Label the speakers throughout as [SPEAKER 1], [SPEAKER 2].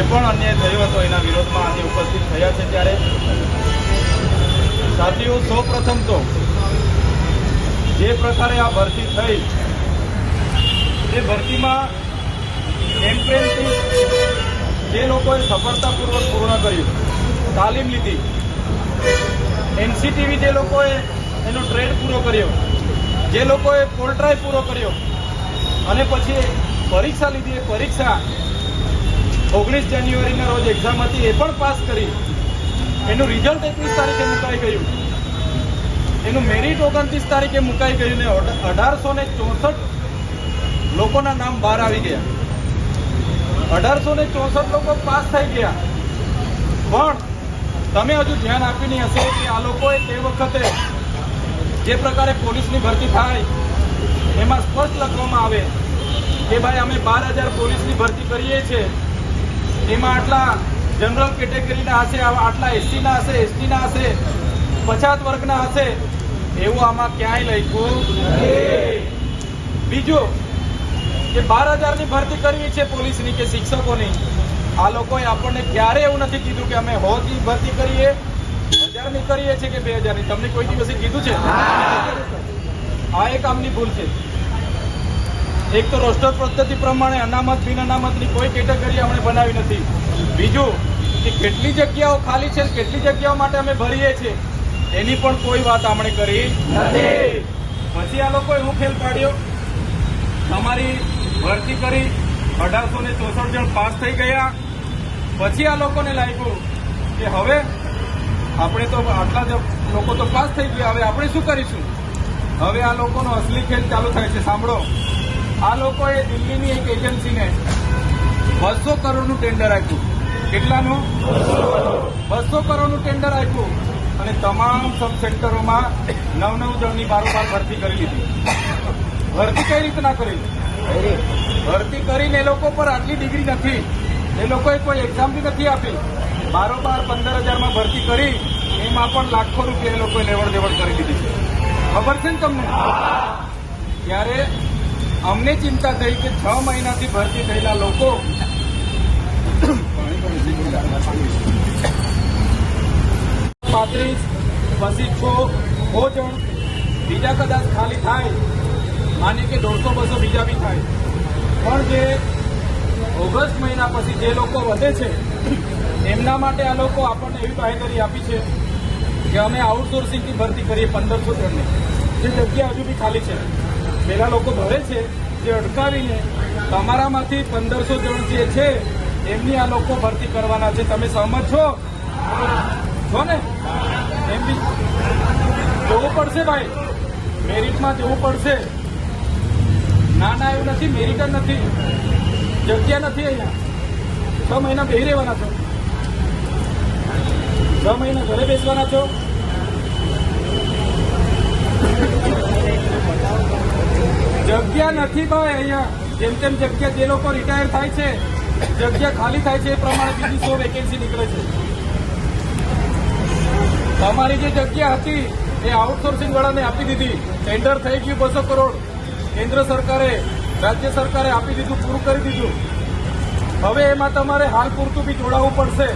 [SPEAKER 1] જે પણ અન્યાય થયો હતો એના વિરોધમાં આજે ઉપસ્થિત થયા છે ત્યારે. સાથીઓ સૌ પ્રથમ તો જે પ્રકારે આ ભરતી થઈ તે ભરતીમાં એમ્પ્રેન્ટિસ જે લોકોએ સફળતાપૂર્વક પૂર્ણ કર્યું, તાલીમ લીધી, એનસીટીવી જે લોકોએ એનો ટ્રેડ પૂરો કર્યો, જે લોકોએ પોલટ્રાય પૂરો કર્યો, અને પછી પરીક્ષા લીધી, એ પરીક્ષા ઓગણીસ જાન્યુઆરીના રોજ એક્ઝામ હતી, એ પણ પાસ કરી. એનું રિઝલ્ટ એકવીસ તારીખે મુકાઈ ગયું. એનું મેરિટ ઓગણત્રીસ તારીખે મુકાઈ ગયું ને અઢારસો ને ચોસઠ લોકોના નામ બહાર આવી ગયા. અઢારસો ને ચોસઠ લોકો પાસ થઈ ગયા. પણ તમે હજુ ધ્યાન આપીને હશે કે આ લોકોએ તે વખતે જે પ્રકારે પોલીસની ભરતી થાય, એમાં સ્પષ્ટ લખવામાં આવે કે ભાઈ અમે બાર હજાર પોલીસની ભરતી કરીએ છીએ. એમાં આટલા જનરલ કેટેગરીના હશે આટલા એસટીના હશે એસટીના હશે, પછાત વર્ગના હશે, એવું આમાં ક્યાંય લખ્યું. બીજું કે બાર હજારની ભરતી કરવી છે પોલીસની કે શિક્ષકોની. આ લોકોએ આપણને ક્યારે એવું નથી કીધું કે અમે હોથી ભરતી કરીએ, હજારની કરીએ છીએ કે બે હજારની? તમને કોઈ દિવસે કીધું છે? આ એક આમની ભૂલ છે. એક તો રોસ્ટર પદ્ધતિ પ્રમાણે અનામત, બિન અનામતની કોઈ કેટેગરી અમે બનાવી નથી. બીજું, કે કેટલી જગ્યાઓ ખાલી છે કેટલી જગ્યાઓ માટે અમે ભરીએ છીએ, એની પણ કોઈ વાત આપણે કરી નથી. પછી આ લોકોએ હું ખેલ કાઢ્યો તમારી ભરતી કરી અઢારસો ને ચોસઠ જણ પાસ થઈ ગયા. પછી આ લોકોને લાગ્યું કે હવે આપણે તો આટલા જ લોકો તો પાસ થઈ ગયા, હવે આપણે શું કરીશું? હવે આ લોકોનો અસલી ખેલ ચાલુ થાય છે. સાંભળો. આ લોકોએ દિલ્હીની એક એજન્સીને બસો કરોડનું ટેન્ડર આપ્યું. કેટલાનું? બસો કરોડનું ટેન્ડર આપ્યું. અને તમામ સબ સેન્ટરોમાં નવ નવ જણની બારોબાર ભરતી કરી લીધી. ભરતી કઈ રીતના કરી? ભરતી કરીને એ લોકો પર આટલી ડિગ્રી નથી. એ લોકોએ કોઈ એક્ઝામ બી નથી આપી. બારોબાર પંદર હજારમાં ભરતી કરી, એમાં પણ લાખો રૂપિયા એ લોકોએ લેવડ દેવડ કરી દીધી છે. ખબર છે ને તમને? ત્યારે અમને ચિંતા થઈ કે છ મહિનાથી ભરતી થયેલા લોકો પાંત્રીસ પછી છો છ જણ બીજા કદાચ ખાલી થાય. માની કે દોઢસો, બસો બીજા બી થાય. પણ જે ઓગસ્ટ મહિના પછી જે લોકો વધે છે, એમના માટે આ લોકો આપણને એવી બાહેધરી આપી છે કે અમે આઉટસોર્સિંગથી ભરતી કરીએ પંદરસો જણને. જે જગ્યા હજુ બી ખાલી છે. પેલા લોકો ભરે છે, જે અટકાવીને તમારામાંથી પંદરસો જણ જે છે, એમની આ લોકો ભરતી કરવાના છે. તમે સહમત છો? છો ને? એમ બી જોવું પડશે ભાઈ. મેરિટમાં જવું પડશે. ના ના, એવું નથી. મેરિટ જ નથી. જગ્યા નથી અહીંયા. છ મહિના બેહી રહેવાના છો. છ મહિના ઘરે બેસવાના છો. જગ્યા નથી ભાઈ અહીંયા. જેમ તેમ જગ્યા જે લોકો રિટાયર થાય છે, જગ્યા ખાલી થાય છે એ પ્રમાણે બીજી સો વેકેન્સી નીકળે છે. તમારી જે જગ્યા હતી, એ આઉટસોર્સિંગ વાળાને આપી દીધી. ટેન્ડર થઈ ગયું બસો કરોડ. કેન્દ્ર સરકારે, રાજ્ય સરકારે આપી દીધું, પૂરું કરી દીધું. હવે એમાં તમારે હાલ પૂરતું બી જોડાવવું પડશે.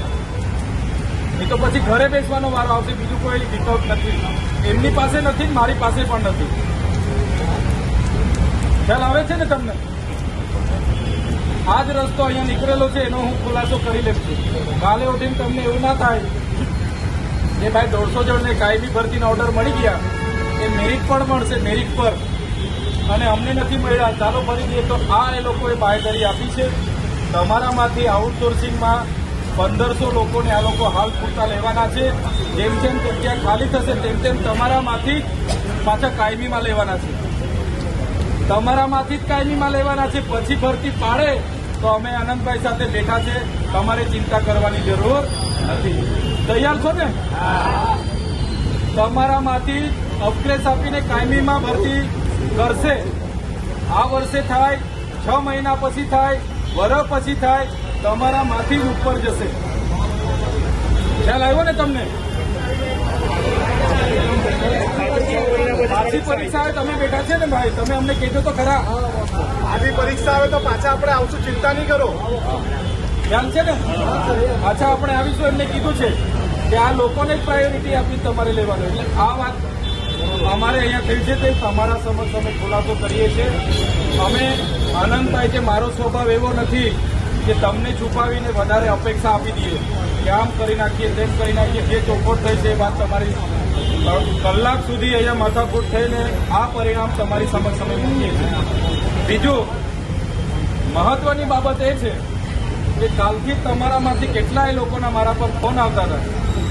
[SPEAKER 1] એ તો પછી ઘરે બેસવાનો વારો આવશે, બીજું કોઈ વિકલ્પ નથી. એમની પાસે નથી મારી પાસે પણ નથી. ખ્યાલ આવે છે ને તમને? આ જ રસ્તો અહીંયા નીકળેલો છે, એનો હું ખુલાસો કરી લઈશ છું. કાલે ઉઠીને તમને એવું ના થાય કે ભાઈ દોઢસો જણને કાયમી ભરતીના ઓર્ડર મળી ગયા. એ મેરિટ પણ મળશે મેરિટ પર. અને અમને નથી મળ્યા. ચાલો ફરી દઈએ તો આ એ લોકોએ બાંયધરી આપી છે. તમારામાંથી આઉટસોર્સિંગમાં પંદરસો લોકોને આ લોકો હાલ પૂરતા લેવાના છે. જેમ જેમ જગ્યા ખાલી થશે, તેમ તેમ તમારામાંથી પાછા કાયમીમાં લેવાના છે. તમારામાંથી જ કાયમીમાં લેવાના છે. પછી ભરતી પાડે તો અમે આનંદભાઈ સાથે બેઠા છે. તમારે ચિંતા કરવાની જરૂર નથી. તૈયાર છો ને? તમારામાંથી અપગ્રેસ આપીને કાયમીમાં ભરતી કરશે. આ વર્ષે થાય, છ મહિના પછી થાય વર્ષ પછી થાય, તમારામાંથી જ ઉપર જશે. ખ્યાલ આવ્યો ને તમને? પાછી પરીક્ષા આવે તમે બેઠા છે ને ભાઈ તમે અમને કહેજો તો ખરા.
[SPEAKER 2] આજની પરીક્ષા આવે તો પાછા આપણે આવશું ચિંતા નહીં કરો.
[SPEAKER 1] ધ્યાન છે ને? પાછા આપણે આવીશું એમને કીધું છે કે આ લોકોને જ પ્રાયોરિટી આપી તમારે લેવાનું. એટલે આ વાત અમારે અહીંયા થઈ છે તે તમારા સમક્ષ અમે ખુલાસો કરીએ છીએ. અમે આનંદ થાય કે મારો સ્વભાવ એવો નથી કે તમને છુપાવીને વધારે અપેક્ષા આપી દઈએ. કે આમ કરી નાખીએ તેમ કરી નાખીએ જે ચોખોટ થઈ છે એ વાત તમારી કલાક સુધી અહીંયા માથાકૂટ થઈને આ પરિણામ તમારી સમક્ષ અમે મૂકીએ છીએ. બીજું, મહત્વની બાબત એ છે કે કાલથી તમારામાંથી કેટલાય લોકોના મારા પર ફોન આવતા હતા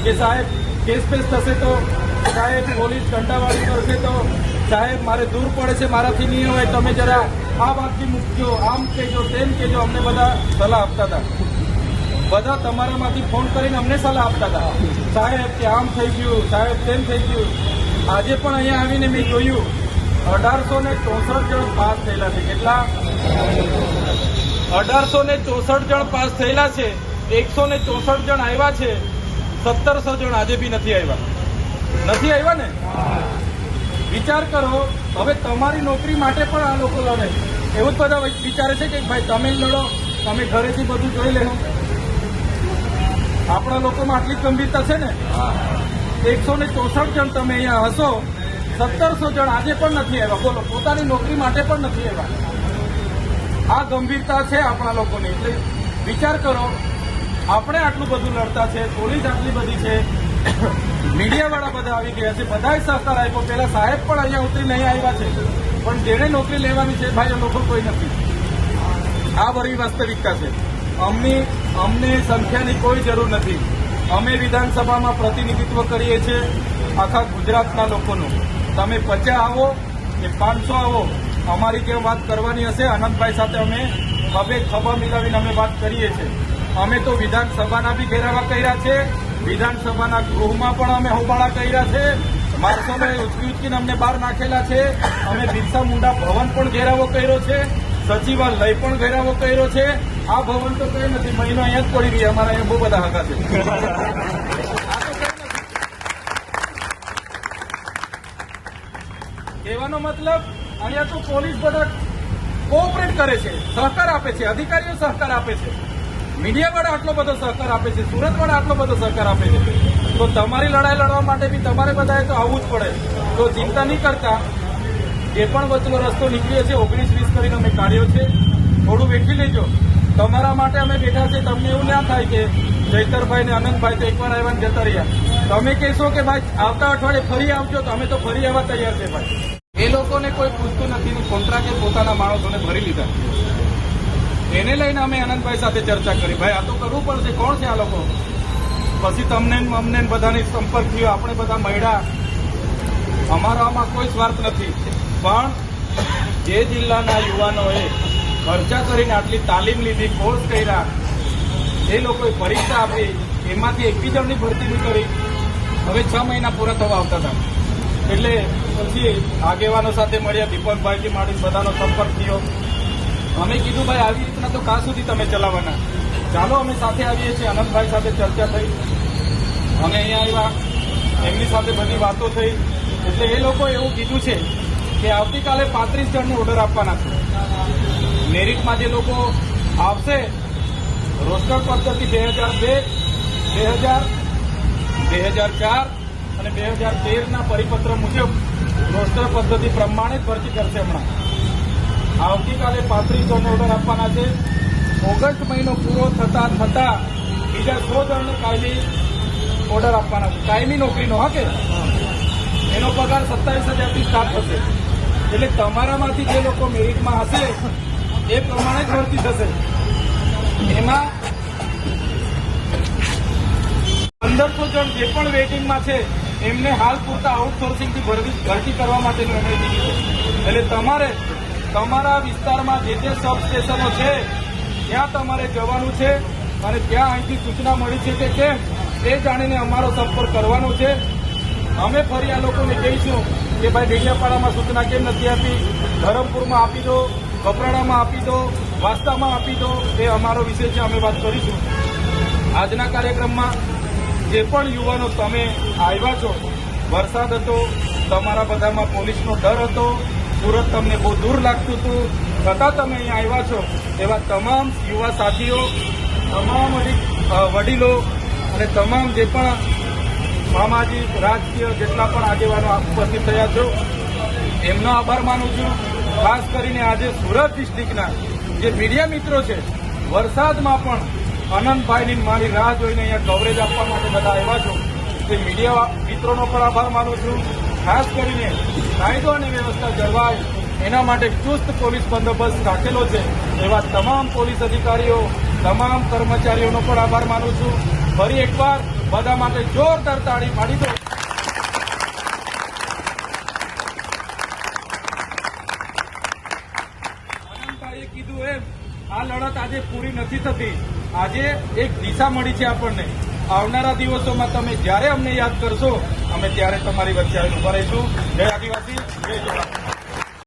[SPEAKER 1] કે સાહેબ, કેસ પેસ થશે તો? સાહેબ, પોલીસ ઘંટાવાળી કરશે તો? સાહેબ, મારે દૂર પડે છે, મારાથી નહીં હોય. તમે જરા આ વાતથી મૂકજો આમ કહેજો, તેમ કહેજો. અમને બધા સલાહ આપતા હતા. બધા તમારામાંથી ફોન કરીને અમને સલાહ આપતા હતા. સાહેબ, કે આમ થઈ ગયું, સાહેબ, તેમ થઈ ગયું. આજે પણ અહીંયા આવીને મેં જોયું. અઢારસો ને ચોસઠ જણ પાસ થયેલા છે. કેટલા? અઢારસો ને ચોસઠ જણ પાસ થયેલા છે. એકસો ને ચોસઠ જણ આવ્યા છે. સત્તરસો જણ આજે બી નથી આવ્યા. નથી આવ્યા ને? વિચાર કરો, હવે તમારી નોકરી માટે પણ આ લોકો લડે. એવું જ બધા વિચારે છે કે ભાઈ તમે લડો, તમે ઘરેથી બધું જોઈ લેવું આપણા લોકોમાં આટલી ગંભીરતા છે ને? એકસો ને ચોસઠ જણ તમે અહીંયા હશો સત્તરસો જણ આજે પણ નથી આવ્યા. બોલો પોતાની નોકરી માટે પણ નથી આવ્યા. આ ગંભીરતા છે આપણા લોકોની. એટલે વિચાર કરો આપણે આટલું બધું લડતા છે પોલીસ આટલી બધી છે મીડિયાવાળા બધા આવી ગયા છે બધાએ સહકાર આપ્યો. પેલા સાહેબ પણ અહીંયા ઉતરી નહીં આવ્યા છે પણ જેને નોકરી લેવાની છે ભાઈ એ લોકો કોઈ નથી. આ બધી વાસ્તવિકતા છે. અમની, અમને સંખ્યાની કોઈ જરૂર નથી. અમે વિધાનસભામાં પ્રતિનિધિત્વ કરીએ છીએ આખા ગુજરાતના લોકોનું. તમે પચાસ આવો કે પાંચસો આવો, અમારી કેમ વાત કરવાની હશે? આનંદભાઈ સાથે અમે હવે ખભા મિલાવીને અમે વાત કરીએ છીએ. અમે તો વિધાનસભાના બી ઘેરાવા કર્યા છે, વિધાનસભાના ગૃહમાં પણ અમે હોબાળા કર્યા છે. માણસોને ઉચકી ઉચકીને અમને બહાર નાખેલા છે. અમે બિરસા મુંડા ભવન પણ ઘેરાવો કર્યો છે. સચિવાલય પણ ઘેરાવો કર્યો છે. આ ભવન તો કઈ નથી, મહિનો અહીંયા જ પડી રહી અમારા અહીંયા બહુ બધા હકા છે. કહેવાનો મતલબ, અહીંયા તો પોલીસ બધા કોઓપરેટ કરે છે, સહકાર આપે છે, અધિકારીઓ સહકાર આપે છે. મીડિયા વાળા આટલો બધો સહકાર આપે છે, સુરત વાળા આટલો બધો સહકાર આપે છે. તો તમારી લડાઈ લડવા માટે બી તમારે બધાએ તો આવવું જ પડે. તો ચિંતા નહીં કરતા. જે પણ વચ્ચેનો રસ્તો નીકળ્યો છે, ઓગણીસ વીસ કરીને અમે કાઢ્યો છે, થોડું વેઠી લેજો. તમારા માટે અમે બેઠા છે તમને એવું ના થાય કે જૈતરભાઈ ને અનંતભાઈ તો એકવાર આવ્યા જતા રહ્યા. તમે કહેશો કે ભાઈ, આવતા અઠવાડિયે ફરી આવજો તો અમે તો ફરી આવવા તૈયાર છે ભાઈ. એ લોકોને કોઈ પૂછતું નથી કોન્ટ્રાક્ટે પોતાના માણસોને ભરી લીધા. એને લઈને અમે અનંતભાઈ સાથે ચર્ચા કરી. ભાઈ, આ તો કરવું પડશે. કોણ છે આ લોકો? પછી તમને અમને બધાની સંપર્ક થયો. આપણે બધા મળ્યા. અમારો આમાં કોઈ સ્વાર્થ નથી. પણ જે જિલ્લાના યુવાનોએ ખર્ચા કરીને આટલી તાલીમ લીધી કોર્સ કર્યા, એ લોકોએ પરીક્ષા આપી, એમાંથી એક બી જણની ભરતી કરી. હવે છ મહિના પૂરા થવા આવતા હતા. એટલે પછી આગેવાનો સાથે મળ્યા દીપકભાઈથી માંડી, બધાનો સંપર્ક થયો. અમે કીધું, ભાઈ, આવી રીતના તો કાં સુધી તમે ચલાવવાના? ચાલો, અમે સાથે આવીએ છીએ. અનંતભાઈ સાથે ચર્ચા થઈ. અમે અહીંયા આવ્યા. એમની સાથે બધી વાતો થઈ. એટલે એ લોકો એવું કીધું છે કે આવતીકાલે પાંત્રીસ જણને ઓર્ડર આપવાના છે. મેરિટમાં જે લોકો આવશે, રોસ્ટર પદ્ધતિ બે હજાર બે બે હજાર બે હજાર ચાર અને બે હજાર તેરના પરિપત્ર મુજબ રોસ્ટર પદ્ધતિ પ્રમાણે જ ભરતી કરશે હમણાં. આવતીકાલે પાંત્રીસ જણને ઓર્ડર આપવાના છે. ઓગસ્ટ મહિનો પૂરો થતા થતા બીજા સો જણને કાયમી ઓર્ડર આપવાના છે. કાયમી નોકરીનો, હા કે? એનો પગાર સત્તાવીસ હજારથી સ્ટાર્ટ થશે. એટલે તમારામાંથી જે લોકો મેરિટમાં હશે, એ પ્રમાણે જ ભરતી થશે. એમાં પંદરસો જણ જે પણ વેઇટિંગમાં છે, એમને હાલ પૂરતા આઉટસોર્સિંગથી ભરતી કરવા માટે નિર્ણય લીધો એટલે તમારે તમારા વિસ્તારમાં જે જે સબ સ્ટેશનો છે, ત્યાં તમારે જવાનું છે અને ત્યાં અહીંથી સૂચના મળી છે કે કેમ, એ જાણીને અમારો સંપર્ક કરવાનો છે. અમે ફરી આ લોકોને કહીશું. કે ભાઈ ડેડિયાપાડામાં સૂચના કેમ નથી આપી? ધરમપુરમાં આપી દો, કપરાડામાં આપી દો વાસ્તામાં આપી દો, એ અમારો વિષય છે, અમે વાત કરીશું. આજના કાર્યક્રમમાં જે પણ યુવાનો તમે આવ્યા છો, વરસાદ હતો, તમારા બધામાં પોલીસનો ડર હતો, સુરત તમને બહુ દૂર લાગતું હતું, છતાં તમે અહીંયા આવ્યા છો, એવા તમામ યુવા સાથીઓ, તમામ વડીલો અને તમામ જે પણ સામાજિક, રાજકીય જેટલા પણ આગેવાનો ઉપસ્થિત થયા છો, એમનો આભાર માનું છું. ખાસ કરીને આજે સુરત ડિસ્ટ્રિક્ટના જે મીડિયા મિત્રો છે, વરસાદમાં પણ અનંતભાઈની મારી રાહ જોઈને અહીંયા કવરેજ આપવા માટે બધા આવ્યા છો. તે મીડિયા મિત્રોનો પણ આભાર માનું છું. ખાસ કરીને કાયદો અને વ્યવસ્થા જળવાય, એના માટે ચુસ્ત પોલીસ બંદોબસ્ત રાખેલો છે, એવા તમામ પોલીસ અધિકારીઓ, તમામ કર્મચારીઓનો પણ આભાર માનું છું. ફરી એકવાર બધા માટે જોરદાર તાળી પાડી દો. અનંતભાઈએ કીધું એમ, આ લડત આજે પૂરી નથી થતી. આજે એક દિશા મળી છે આપણને. આવનારા દિવસોમાં તમે જ્યારે અમને યાદ કરશો, અમે ત્યારે તમારી વચ્ચે આવીને ઊભા રહીશું. જય આદિવાસી, જય